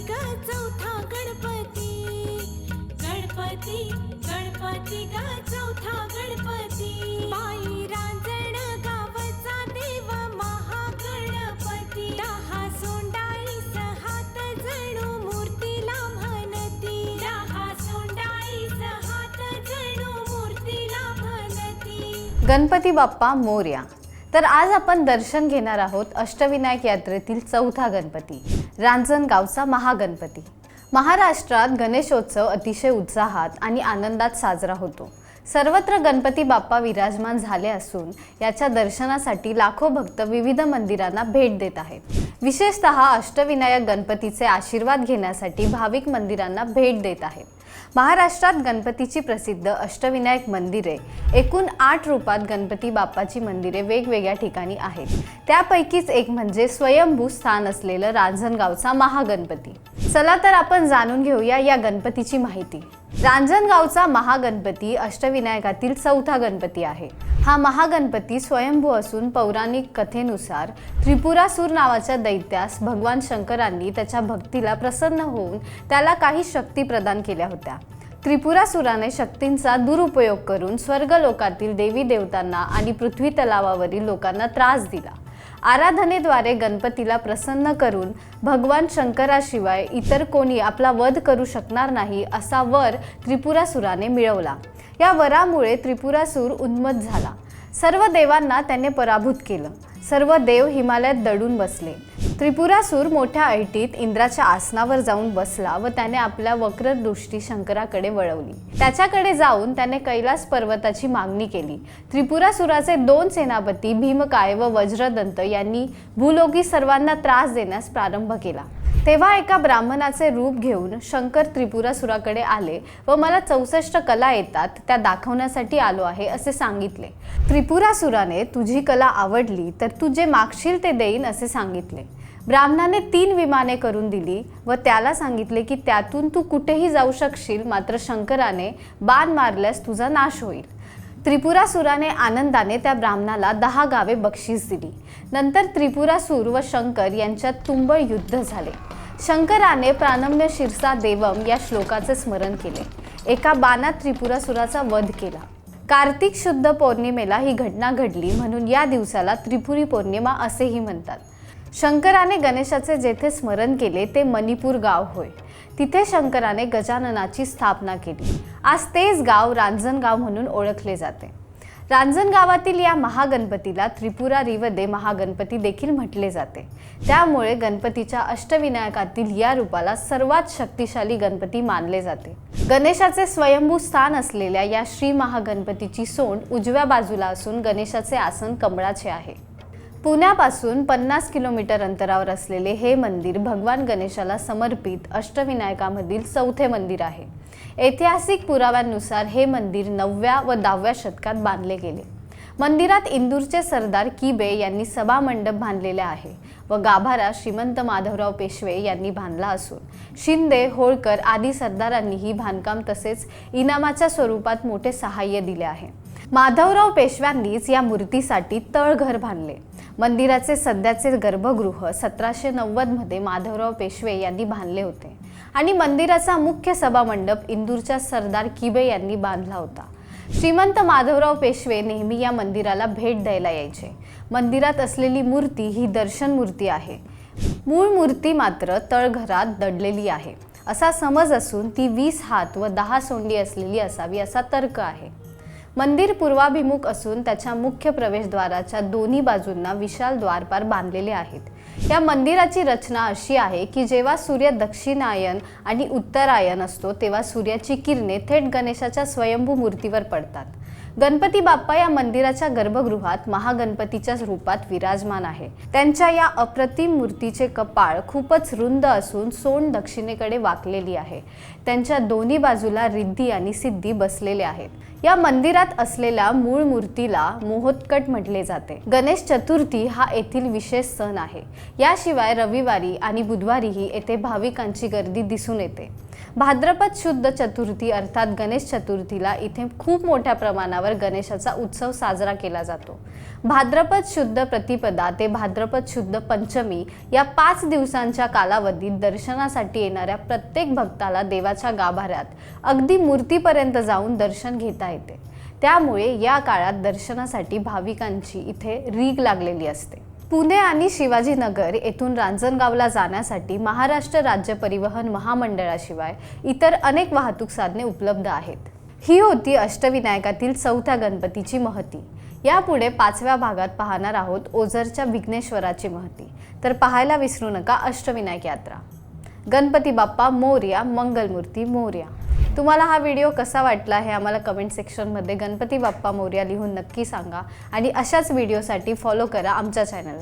ग चौथा गणपती. गणपती गणपती ग चौथा गणपती. रांजण गावचा देव महागणपती. दहा जणू मूर्तीला म्हणती. दहा जणू मूर्तीला म्हणती. गणपती बाप्पा मोर्या. तर आज आपण दर्शन घेणार आहोत अष्टविनायक यात्रेतील चौथा गणपती. रांजणगावचा महागणपती. महाराष्ट्रात गणेशोत्सव अतिशय उत्साहात आणि आनंदात साजरा होतो. सर्वत्र गणपती बाप्पा विराजमान झाले असून याच्या दर्शनासाठी लाखो भक्त विविध मंदिरांना भेट देत आहेत. विशेषतः अष्टविनायक गणपतीचे आशीर्वाद घेण्यासाठी भाविक मंदिरांना भेट देत आहेत. महाराष्ट्रात गणपतीची प्रसिद्ध अष्टविनायक मंदिरे एकूण आठ रूपात गणपती बाप्पाची मंदिरे वेगवेगळ्या ठिकाणी आहेत. त्यापैकीच एक म्हणजे स्वयंभू स्थान असलेलं रांजणगावचा महागणपती. चला तर आपण जाणून घेऊया या गणपतीची माहिती. रांजणगावचा महागणपती अष्टविनायकातील चौथा गणपती आहे. हा महागणपती स्वयंभू असून पौराणिक कथेनुसार त्रिपुरासूर नावाच्या दैत्यास भगवान शंकरांनी त्याच्या भक्तीला प्रसन्न होऊन त्याला काही शक्ती प्रदान केल्या होत्या. त्रिपुरासुराने शक्तींचा दुरुपयोग करून स्वर्गलोकातील देवी देवतांना आणि पृथ्वी तलावावरील लोकांना त्रास दिला. आराधनेद्वारे गणपतीला प्रसन्न करून भगवान शंकराशिवाय इतर कोणी आपला वध करू शकणार नाही असा वर त्रिपुरासुराने मिळवला. या वरामुळे त्रिपुरासूर उन्मत झाला. सर्व देवांना त्याने पराभूत केलं. सर्व देव हिमालयात दडून बसले. त्रिपुरासूर मोठ्या ऐटीत इंद्राच्या आसनावर जाऊन बसला व त्याने आपल्या वक्र दृष्टी शंकराकडे वळवली. त्याच्याकडे जाऊन त्याने कैलास पर्वताची मागणी केली. त्रिपुरासुराचे दोन सेनापती भीमकाय व वज्रदंत यांनी भूलोकी सर्वांना त्रास देण्यास प्रारंभ केला. तेव्हा एका ब्राह्मणाचे रूप घेऊन शंकर त्रिपुरासुराकडे आले व मला चौसष्ट कला येतात त्या दाखवण्यासाठी आलो आहे असे सांगितले. त्रिपुरासुराने तुझी कला आवडली तर तू जे मागशील ते देईन असे सांगितले. ब्राह्मणाने तीन विमाने करून दिली व त्याला सांगितले की त्यातून तू कुठेही जाऊ शकशील मात्र शंकराने बाण मारल्यास तुझा नाश होईल. त्रिपुरासुराने आनंदाने त्या ब्राह्मणाला दहा गावे बक्षीस दिली. नंतर त्रिपुरासूर व शंकर यांच्यात तुंबळ युद्ध झाले. शंकराने प्राणम्य शिरसा देवम या श्लोकाचे स्मरण केले. एका बाणात त्रिपुरासुराचा वध केला. कार्तिक शुद्ध पौर्णिमेला ही घटना घडली म्हणून या दिवसाला त्रिपुरी पौर्णिमा असेही म्हणतात. शंकराने गणेशाचे जेथे स्मरण केले ते मणिपूर गाव होय. तिथे शंकराने गजाननाची स्थापना केली. आज तेच गाव रांजणगाव म्हणून ओळखले जाते. रांजणगावातील या महागणपतीला त्रिपुरा रिवदे महागणपती देखील म्हटले जाते. त्यामुळे गणपतीच्या अष्टविनायकातील या रूपाला सर्वात शक्तिशाली गणपती मानले जाते. गणेशाचे स्वयंभू स्थान असलेल्या या श्री महागणपतीची सोंड उजव्या बाजूला असून गणेशाचे आसन कमळाचे आहे. पुण्यापासून पन्नास किलोमीटर अंतरावर असलेले हे मंदिर भगवान गणेशाला समर्पित अष्टविनायकामधील चौथे मंदिर आहे. ऐतिहासिक पुराव्यांनुसार हे मंदिर नवव्या व दहाव्या शतकात बांधले गेले. मंदिरात इंदूरचे सरदार किबे यांनी सभामंडप बांधलेले आहे व गाभारा श्रीमंत माधवराव पेशवे यांनी बांधला असून शिंदे होळकर आदी सरदारांनीही बांधकाम तसेच इनामाच्या स्वरूपात मोठे सहाय्य दिले आहे. माधवराव पेशव्यांनीच या मूर्तीसाठी तळघर बांधले. मंदिराचे सध्याचे गर्भगृह सतराशे नव्वदमध्ये माधवराव पेशवे यांनी बांधले होते. आणि मंदिराचा मुख्य सभामंडप इंदूरच्या सरदार किबे यांनी बांधला होता. श्रीमंत माधवराव पेशवे नेहमी या मंदिराला भेट द्यायला यायचे. मंदिरात असलेली मूर्ती ही दर्शन मूर्ती आहे. मूळ मूर्ती मात्र तळघरात दडलेली आहे. असा समज असून ती वीस हात व दहा सोंडी असलेली असावी असा तर्क आहे. मंदिर पूर्वाभिमुख असून त्याच्या मुख्य प्रवेशद्वाराच्या दोन्ही बाजूंना विशाल द्वारपार बांधलेले आहेत. या मंदिराची रचना अशी आहे की जेव्हा सूर्य दक्षिणायन आणि उत्तरायन असतो तेव्हा सूर्याची किरणे थेट गणेशाच्या स्वयंभू मूर्तीवर पडतात. गणपती बाप्पा या मंदिराच्या गर्भगृहात महागणपतीच्या रूपात विराजमान आहे. त्यांच्या या अप्रतिम मूर्तीचे कपाळ खूपच रुंद असून सोन दक्षिणेकडे वाकलेली आहे. त्यांच्या दोन्ही बाजूला रिद्धी आणि सिद्धी बसलेले आहेत. या मंदिरात असलेल्या मूळ मूर्तीला मोहोत्कट म्हटले जाते. गणेश चतुर्थी हा येथील विशेष सण आहे. याशिवाय रविवारी आणि बुधवारीही येथे भाविकांची गर्दी दिसून येते. भाद्रपद शुद्ध चतुर्थी अर्थात गणेश चतुर्थीला इथे खूप मोठ्या प्रमाणावर गणेशाचा उत्सव साजरा केला जातो. भाद्रपद शुद्ध प्रतिपदा ते भाद्रपद शुद्ध पंचमी या पाच दिवसांच्या कालावधीत दर्शनासाठी येणाऱ्या प्रत्येक भक्ताला देवाच्या गाभाऱ्यात अगदी मूर्तीपर्यंत जाऊन दर्शन घेता येते. त्यामुळे या काळात दर्शनासाठी भाविकांची इथे रीग लागलेली असते. पुणे आणि शिवाजीनगर येथून रांजणगावला जाण्यासाठी महाराष्ट्र राज्य परिवहन महामंडळाशिवाय इतर अनेक वाहतूक साधने उपलब्ध आहेत. ही होती अष्टविनायकातील चौथ्या गणपतीची महती. यापुढे पाचव्या भागात पाहणार आहोत ओझरच्या विघ्नेश्वराची महती. तर पाहायला विसरू नका अष्टविनायक यात्रा. गणपती बाप्पा मोर्या मंगलमूर्ती मोर्या. तुम्हाला हा व्हिडिओ कसा वाटला हे आम्हाला कमेंट सेक्शनमध्ये गणपती बाप्पा मोर्या लिहून नक्की सांगा. आणि अशाच व्हिडिओसाठी फॉलो करा आमच्या चॅनल